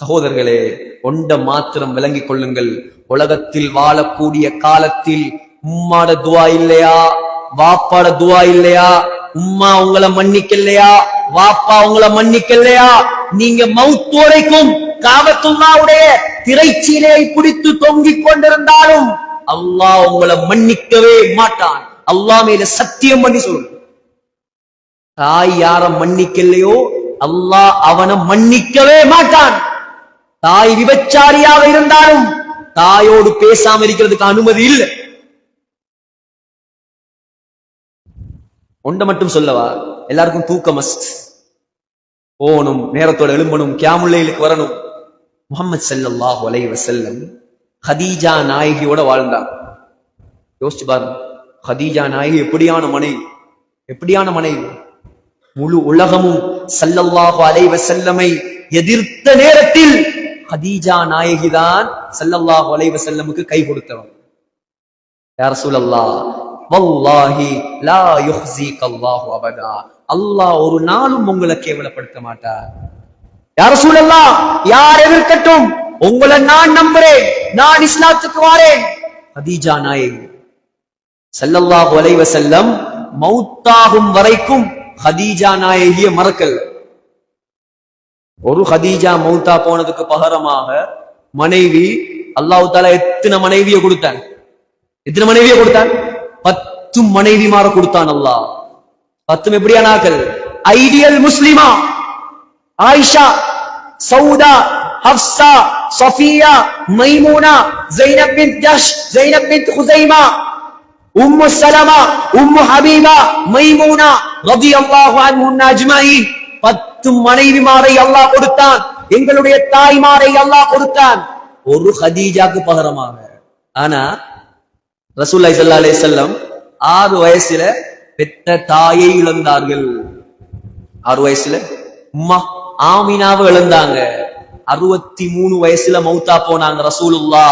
சகோதரர்களே ஒண்ட மாத்திரம் விளங்கிக் கொள்ளுங்கள். உலகத்தில் வாழக்கூடிய காலத்தில் உம்மாட துவா இல்லையா? வாப்பாட துவா இல்லையா? உம்மா உங்களை மன்னிக்கலையா? வாப்பா உங்களை மன்னிக்கலையா? நீங்க மவுத் வரைக்கும் காபத்துல்லாவுடைய திரைச்சீலையை பிடித்து தொங்கிக் கொண்டிருந்தாலும் அல்லாஹ் உங்களை மன்னிக்கவே மாட்டான். அல்லாஹ் மேல சத்தியம் பண்ணி சொல்லு. தாய் யார மன்னிக்கலையோ அல்லாஹ் அவனை மன்னிக்கவே மாட்டான். தாய் விபச்சாரியாக இருந்தாலும் தாயோடு பேசாம இருக்கிறதுக்கு அனுமதி இல்லை. ஒண்ட மட்டும் சொல்லவா? எல்லாருக்கும் தூக்க மஸ்ட் போகணும் நேரத்தோட எழும்பணும் கியாமுல்லைலுக்கு வரணும். முகமது ஸல்லல்லாஹு ஒலை வசல்லம் ஹதீஜா நாயகியோட வாழ்ந்தான். யோசிச்சு பாருங்க. ஹதீஜா நாயகி எப்படியான மனைவி? எப்படியான மனைவி? முழு உலகமும் ஸல்லல்லாஹு அலைவ செல்லமை எதிர்த்த நேரத்தில் ஹதீஜா நாயகி தான் ஸல்லல்லாஹு அலைஹி செல்லமுக்கு கை கொடுத்தவன் யார் சூழல்லா வல்லாஹி லா யுஹ்சி கல்லாஹு அபதா அல்லாஹ் ஒரு நாளும் உங்களை கேவலப்படுத்த மாட்டார் யா சூழல்லா யார் எதிர்க்கட்டும் உங்களை நான் நம்புறேன் நான் இஸ்லாத்துக்கு வாரேன் ஹதீஜா நாயகி ஸல்லல்லாஹு ஒலைவ செல்லம் மௌத்தாகும் வரைக்கும் ஹதீஜா நாயகிய மறக்கல்ல ஒரு ஹதீஜா மௌத்தா போனதுக்கு பகரமாக மனைவி அல்லாஹு தாலா எத்தனை மனைவியை கொடுத்தான் எத்தனை மனைவியை கொடுத்தான் பத்து மனைவிமார கொடுத்தான் அல்லாஹ். பத்தும் எப்படியா நாக்கள்? ஐடியல் முஸ்லிமா ஆயிஷா சவுதா ஹப்சா சஃபியா மைமூனா ஜைனப் பின் ஜஷ் ஜைனப் பின் ஹுசைமா உம்மு சலமா உம்மு ஹபீபா மைமூனா ரலியல்லாஹு அன்ஹும் அஜ்மஈன் பத்து மனைவிமாரை அல்லாஹ் கொடுத்தான். எங்களுடைய தாய்மாரை அல்லாஹ் கொடுத்தான். ஒரு ஹதீஜாக்கு பகரமாக. ஆனா ரசூல்லாய் சல்லா அலே செல்லம் ஆறு வயசுல பெத்த தாயை இழந்தார்கள். ஆறு வயசுல? உம்மா ஆமினாவை இழந்தாங்க. அறுபத்தி மூணு வயசுல மௌத்தா போனாங்க ரசூலுல்லா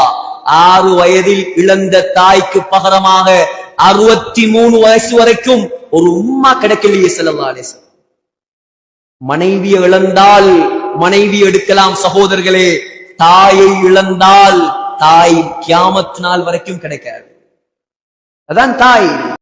ஆறு வயதில் இழந்த தாய்க்கு பகரமாக அறுபத்தி மூணு வயசு வரைக்கும் ஒரு உம்மா கிடைக்கலையே ஸல்லல்லாஹு அலைஹி மனைவி மனைவியை இழந்தால் மனைவி எடுக்கலாம் சகோதரர்களே. தாயை இழந்தால் தாய் கியாமத் நாள் வரைக்கும் கிடைக்காது. அதான் தாய்.